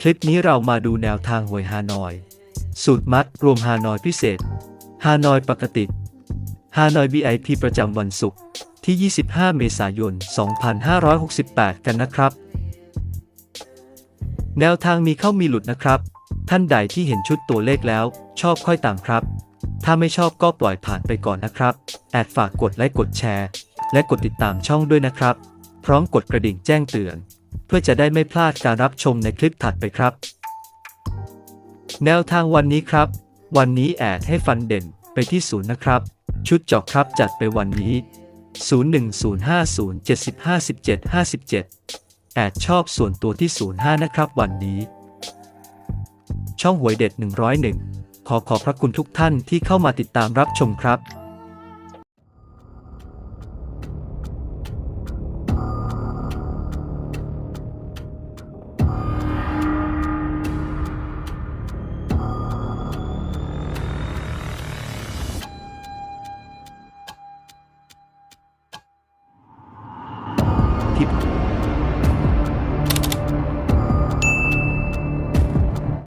คลิปนี้เรามาดูแนวทางหวยฮานอย สูตรมัดรวมฮานอยพิเศษ ฮานอยปกติ ฮานอย VIP ประจำวันศุกร์ที่ 25 เมษายน 2568 กันนะครับ แนวทางมีเข้ามีหลุดนะครับ ท่านใดที่เห็นชุดตัวเลขแล้ว ชอบค่อยตามครับ ถ้าไม่ชอบก็ปล่อยผ่านไปก่อนนะครับ แอดฝากกดไลค์กดแชร์ และกดติดตามช่องด้วยนะครับ พร้อมกดกระดิ่งแจ้งเตือน เพื่อจะได้ไม่พลาดการรับชมในคลิปถัดไปครับ แนวทางวันนี้ครับ วันนี้แอดให้ฟันเด่นไปที่ศูนย์นะครับ ชุดเจอกครับจัดไปวันนี้ 0 1 0 5 0 7 5 7 5 7 แอดชอบส่วนตัวที่ 05 นะครับวันนี้ ช่องหวยเด็ด 101 ขอขอบพระคุณทุกท่านที่เข้ามาติดตามรับชมครับ people.